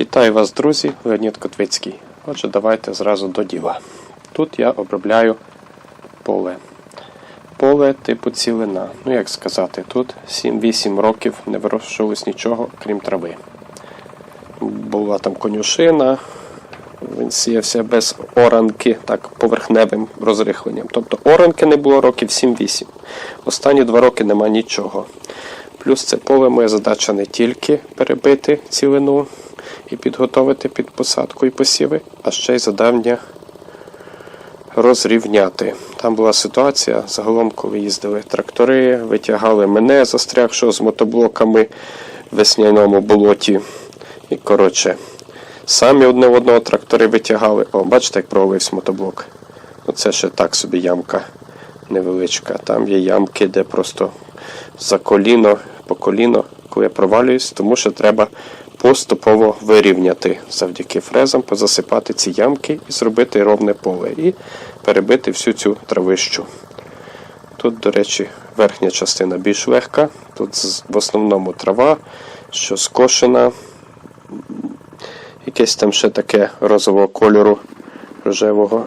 Вітаю вас, друзі, Леонід Котвицький. Отже, давайте зразу до діла. Тут я обробляю поле. Поле типу цілина. Ну як сказати, тут 7-8 років не вирощувалось нічого, крім трави. Була там конюшина, він сіявся без оранки, так, поверхневим розрихленням. Тобто оранки не було років 7-8. Останні два роки нема нічого. Плюс це поле моя задача не тільки перебити цілину і підготовити під посадку і посіви, а ще й завдання розрівняти. Там була ситуація, загалом, коли їздили трактори, витягали мене, застрягшого з мотоблоками в весняному болоті. І коротше, самі одне в одного трактори витягали. О, бачите, як провалився мотоблок. Оце ще так собі ямка невеличка. Там є ямки, де просто за коліно, по коліно, коли я провалююсь, тому що треба поступово вирівняти завдяки фрезам, позасипати ці ямки і зробити ровне поле. І перебити всю цю травищу. Тут, до речі, верхня частина більш легка. Тут в основному трава, що скошена. Якесь там ще таке розового кольору рожевого.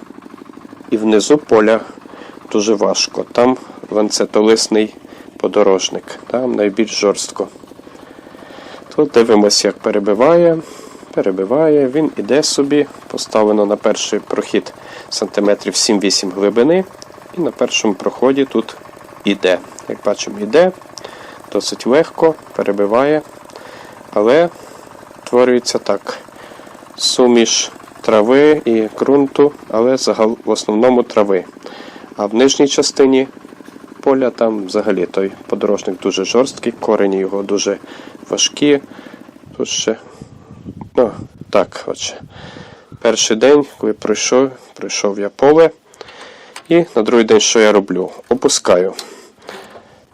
І внизу поля дуже важко. Там ланцетолисний подорожник, там найбільш жорстко. Тут дивимося, як перебиває. Перебиває, він іде собі, поставлено на перший прохід сантиметрів 7-8 глибини. І на першому проході тут іде. Як бачимо, іде досить легко, перебиває. Але творюється так. Суміш трави і ґрунту, але в основному трави. А в нижній частині поля там взагалі той подорожник дуже жорсткий, корені його дуже важкі. Тут ще. Ну, так, отже. Перший день, коли пройшов, пройшов я поле. І на другий день що я роблю? Опускаю.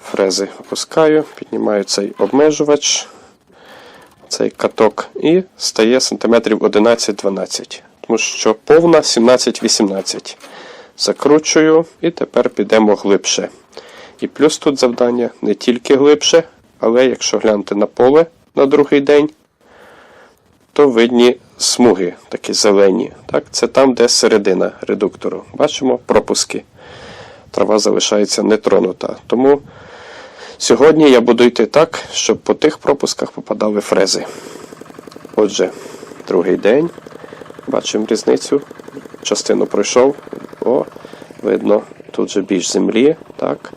Фрези опускаю, піднімаю цей обмежувач, цей каток, і стає сантиметрів 11-12. Тому що повна 17-18. Закручую і тепер підемо глибше. І плюс тут завдання не тільки глибше, але якщо глянути на поле на другий день, то видні смуги такі зелені. Так, Це там, де середина редуктору. Бачимо пропуски. Трава залишається нетронута. Тому сьогодні я буду йти так, щоб по тих пропусках попадали фрези. Отже, другий день. Бачимо різницю. Частину пройшов. О, видно, тут же більш землі. Так.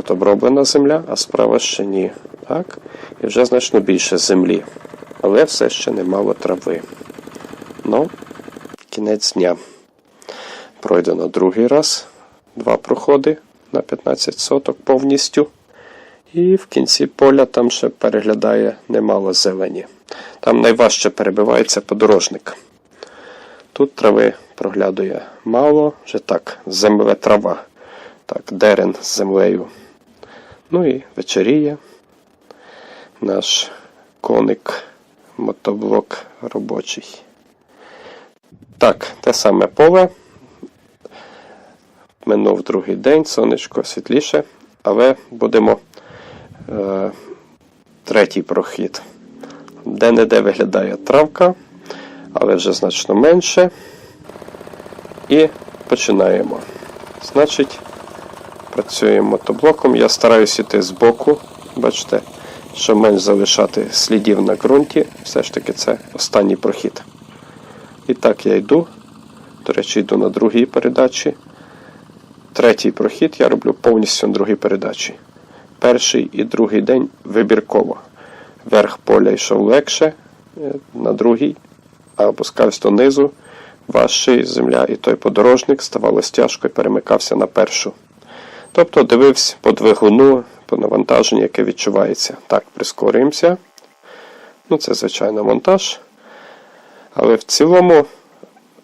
Тут оброблена земля, а справа ще ні. Так. І вже значно більше землі. Але все ще немало трави. Ну, кінець дня. Пройдено другий раз. Два проходи на 15 соток повністю. І в кінці поля там ще переглядає немало зелені. Там найважче перебивається подорожник. Тут трави проглядує мало, вже так, земле трава. Так, дерен з землею. Ну і вечеріє. Наш коник, мотоблок робочий. Так, те саме поле. Минув другий день, сонечко світліше, але будемо е, третій прохід. Де-не-де виглядає травка, але вже значно менше. І починаємо. Значить, працюємо мотоблоком. Я стараюся йти з боку. Бачите, щоб менш залишати слідів на ґрунті. Все ж таки це останній прохід. І так я йду. До речі, йду на другій передачі. Третій прохід я роблю повністю на другій передачі. Перший і другий день вибірково. Верх поля йшов легше, е, на другий, а опускався донизу, важчий земля і той подорожник ставалось тяжко і перемикався на першу. Тобто дивився по двигуну, по навантаженню, яке відчувається. Так, прискорюємося. Ну, це, звичайно, монтаж. Але в цілому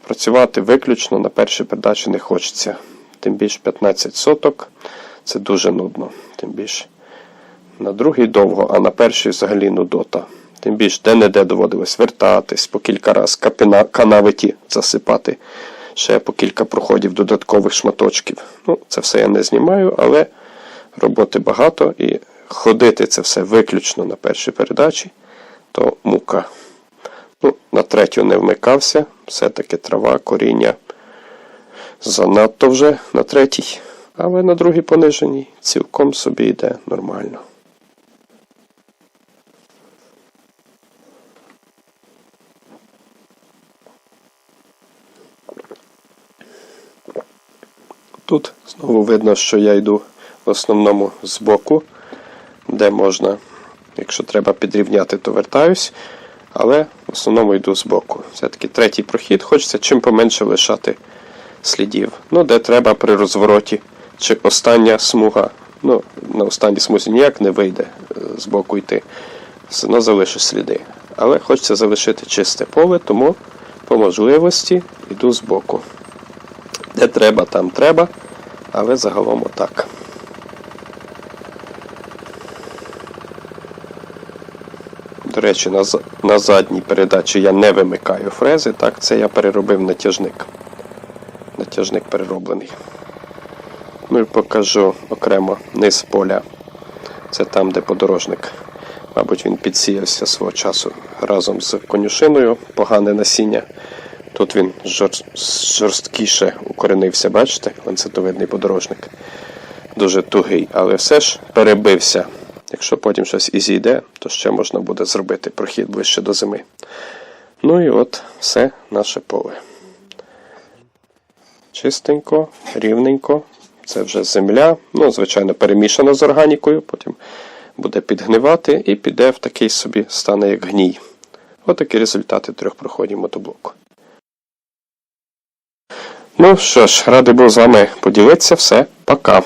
працювати виключно на першій передачі не хочеться. Тим більше 15 соток це дуже нудно. Тим більше на другій довго, а на першій взагалі нудота. Тим більше де-не-де доводилось вертатись по кілька разів, канави ті засипати, ще по кілька проходів додаткових шматочків. Ну, це все я не знімаю, але роботи багато і ходити це все виключно на першій передачі, то мука. Ну, на третю не вмикався, все-таки трава, коріння занадто вже на третій, але на другій пониженій цілком собі йде нормально. Тут знову видно, що я йду в основному з боку, де можна, якщо треба підрівняти, то вертаюсь, але в основному йду з боку. Все-таки третій прохід, хочеться чим поменше лишати слідів. Ну, де треба при розвороті, чи остання смуга. Ну, на останній смузі ніяк не вийде е, з боку йти. Все одно залишиш сліди. Але хочеться залишити чисте поле, тому по можливості йду з боку. Де треба, там треба, але загалом отак. До речі, на, на задній передачі я не вимикаю фрези, так, це я переробив натяжник. Натяжник перероблений. Ну і покажу окремо низ поля. Це там, де подорожник. Мабуть, він підсіявся свого часу разом з конюшиною, погане насіння. Тут він жор- жорсткіше укоренився, бачите, ланцетовидний подорожник. Дуже тугий, але все ж перебився. Якщо потім щось і зійде, то ще можна буде зробити прохід ближче до зими. Ну і от все наше поле. Чистенько, рівненько. Це вже земля. Ну, звичайно, перемішана з органікою, потім буде підгнивати і піде в такий собі стане як гній. Отакі результати трьох проходів мотоблоку. Ну що ж, радий був з вами поділитися. Все, пока.